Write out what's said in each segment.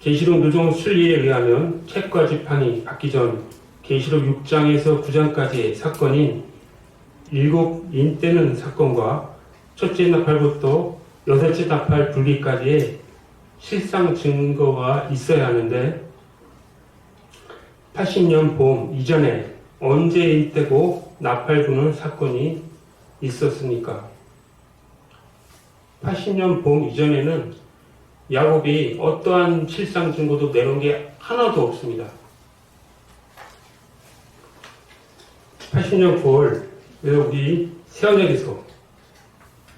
계시록 노종 순리에 의하면 책과 지팡이 받기 전 계시록 6장에서 9장까지의 사건인 일곱 인 떼는 사건과 첫째 나팔부터 여섯째 나팔 불기까지의 실상 증거가 있어야 하는데 80년 봄 이전에 언제 이때고 나팔 부는 사건이 있었습니까? 80년 봄 이전에는 야곱이 어떠한 실상 증거도 내놓은 게 하나도 없습니다. 80년 9월 우리 세언에게서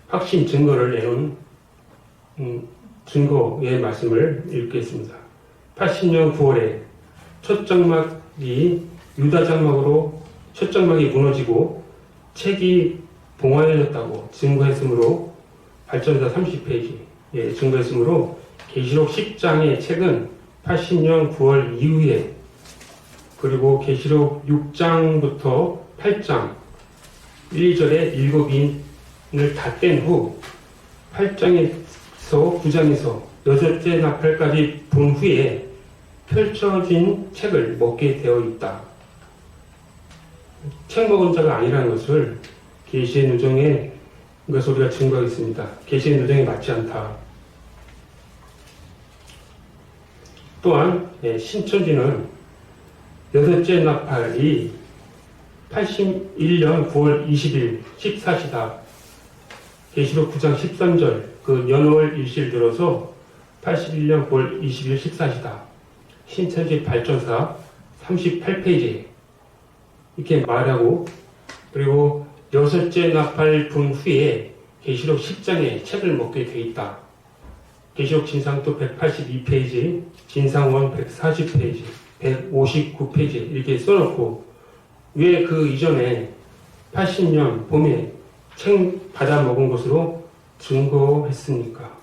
확신 증거를 내놓은 음, 증거의 말씀을 읽겠습니다. 80년 9월에 첫 장막이 유다 장막으로 첫 장막이 무너지고 책이 봉화해졌다고 증거했으므로 발전사 30페이지에 증거했으므로 계시록 10장의 책은 80년 9월 이후에 그리고 계시록 6장부터 8장 1, 2절에 일곱 인을 다 뗀 후 8장에서 9장에서 여섯째 나팔까지 본 후에 펼쳐진 책을 먹게 되어 있다. 책 먹은 자가 아니라는 것을 계시의 누정에 것을 우리가 증거하겠습니다. 계시의 누정에 맞지 않다. 또한 예, 신천지는 여섯째 나팔이 81년 9월 20일 14시다. 계시록 9장 13절 그 연월 일시를 들어서 81년 9월 20일 14시다. 신천지 발전사 38페이지 이렇게 말하고 그리고 여섯째 나팔 분 후에 계시록 10장에 책을 먹게 돼 있다. 계시록 진상도 182페이지, 진상원 140페이지, 159페이지 이렇게 써놓고 왜 그 이전에 80년 봄에 책 받아 먹은 것으로 증거했습니까?